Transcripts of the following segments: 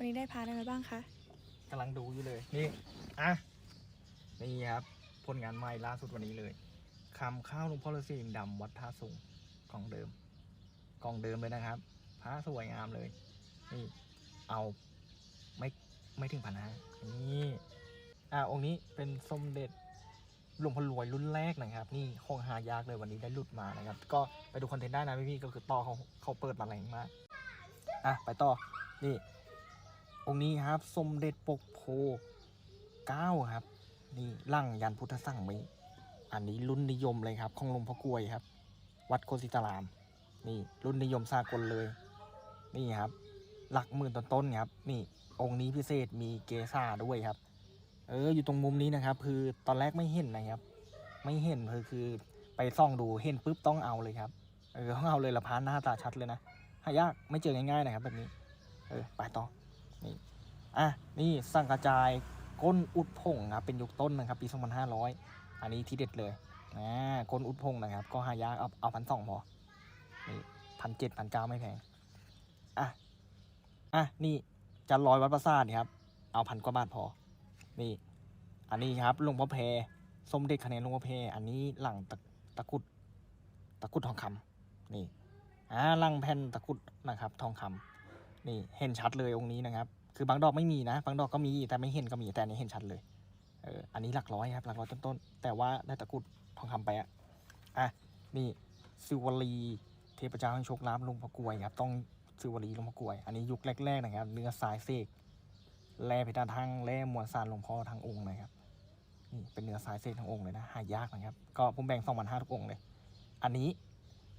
วันนี้ได้พาอะไรมาบ้างคะกำลังดูอยู่เลย นี่ อะ นี่ครับ ผลงานใหม่ล่าสุดวันนี้เลยคำข้าวหลวงพ่อฤาษีดำวัดท่าสูงกล่องเดิมกล่องเดิมเลยนะครับพระสวยงามเลย นี่ เอาไม่ไม่ถึงพันห้านี่ อะองค์นี้เป็นสมเด็จหลวงพ่อรวยรุ่นแรกนะครับ นี่คงหายากเลยวันนี้ได้หลุดมานะครับ ก็ไปดูคอนเทนต์ได้นะพี่ๆก็คือต่อเขาเขาเปิดมาแรงมาก อะไปต่อ นี่ องค์นี้ครับสมเด็จปกโพเก้าครับ นี่ลั่งยันพุทธสั่งมีอันนี้รุ่นนิยมเลยครับของหลวงพ่อกลวยครับ วัดโคสิตาราม นี่รุ่นนิยมสากลเลย นี่ครับ หลักหมื่นต้นๆครับ นี่องค์นี้พิเศษมีเกซ่าด้วยครับ เอออยู่ตรงมุมนี้นะครับ คือตอนแรกไม่เห็นนะครับ ไม่เห็นคือคือไปส่องดูเห็นปุ๊บต้องเอาเลยครับเออต้องเอาเลยละพานหน้าตาชัดเลยนะหายากไม่เจอง่ายๆนะครับแบบนี้ เออไปต่อ นี่อะนี่สังกระจายก้นอุดพงครับเป็นยุคต้นนะครับปี 2500 อันนี้ที่เด็ดเลยนะก้นอุดพงนะครับ ก็หายากเอาเอาพันสองพอนี่พันเจ็ดพันเก้าไม่แพงอะอะนี่จะลอยวัดประสาทนี่ครับ เอาพันกว่าบาทพอ นี่ อันนี้ครับหลวงพ่อเพสมเด็จคะแนนหลวงพ่อเพอันนี้หลังตะตะกุดตะกุดทองคำนี่อ่าหลังแผ่นตะกุดนะครับ ทองคำ นี่เห็นชัดเลยองค์นี้นะครับ คือบางดอกไม่มีนะ บางดอกก็มีแต่ไม่เห็นก็มีแต่นี้เห็นชัดเลยเอออันนี้หลักร้อยครับ หลักร้อยต้นๆแต่ว่าได้ตะกุดทองคำไปอะอะนี่สิวลีเทพเจ้าแห่งโชคลาภลวงพ่อกวยครับต้องสิวลีลวงพ่อกวย อันนี้ยุคแรกๆนะครับ เนื้อสายเสกแร่เพชรทั้งแร่มวลสารหลวงพ่อทั้งองค์นะครับนี่เป็นเนื้อสายเสกทั้งองค์เลยนะหายากนะครับ ก็ผมแบ่งสองพันห้าทุกองค์เลย อันนี้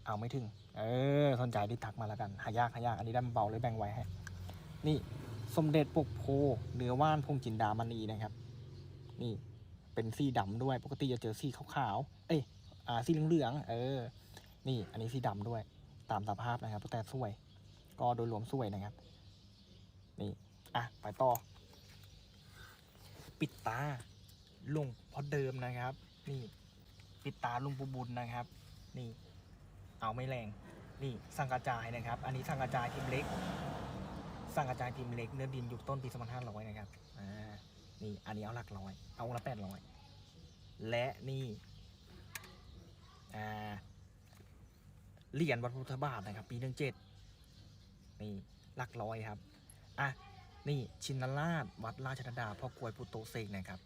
เอาไม่ถึง เออสนใจรีบทักมาแล้วกัน หายากหายากอันนี้ได้มาเบาเลยแบ่งไว้ให้ นี่สมเด็จปกโพเนื้อว่านพงจินดามณีนะครับ นี่เป็นสีดำด้วย ปกติจะเจอสีขาวๆ เอ้ยอ่าสีเหลืองๆ เออ นี่อันนี้สีดำด้วย ตามสภาพนะครับ แต่สวย ก็โดยรวมสวยนะครับ นี่อะไปต่อ ปิดตาลุงพอเดิมนะครับ นี่ ปิดตาลุงปูบุญนะครับ นี่ เอาไม่แรง นี่สังกระจายนะครับ อันนี้สังกระจายพิมพ์เล็ก สังกระจายพิมพ์เล็กเนื้อดินยุคต้นปี2500นห้าร้อยนะครับ อ่า นี่อันนี้เอาหลักร้อย เอาองค์ละ800และนี่ อ่า เหรียญวัดพุทธบาทนะครับ ปีหนึ่งเจ็ดนี่หลักร้อยครับ อะ นี่ชินราชวัดราชดาดาพ่อกวยพุทโตเสกนะครับ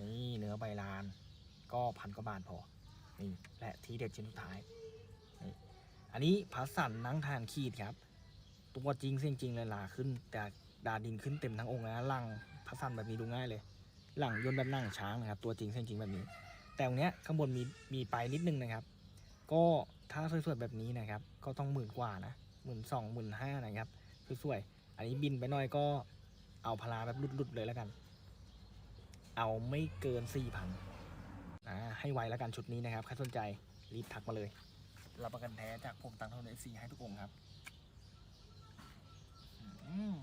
นี่เนื้อใบลาน ก็พันกว่าบาทพอ นี่และทีเด็ดชิ้นสุดท้าย อันนี้พระสันนั่งทานขีดครับ ตัวจริงเสียงจริงเลยลาขึ้น แต่ดาดินขึ้นเต็มทั้งองค์นะหลังพระสันแบบนี้ดูง่ายเลย หลังยนต์แบบนั่งช้างนะครับ ตัวจริงเสียงจริงแบบนี้ แต่ตรงเนี้ยข้างบนมีมีไปนิดนึงนะครับ ก็ถ้าสวยๆแบบนี้นะครับ ก็ต้องหมื่นกว่านะหมื่นสองหมื่นห้านะครับสวยๆอันนี้บินไปหน่อยก็เอาพลาแบบรุดๆเลยแล้วกัน เอาไม่เกินสี่พันอ่าให้ไวแล้วกันชุดนี้นะครับใครสนใจรีบทักมาเลย รับประกันแท้จากผมตังเท่าเอฟซีให้ทุกองครับ อืม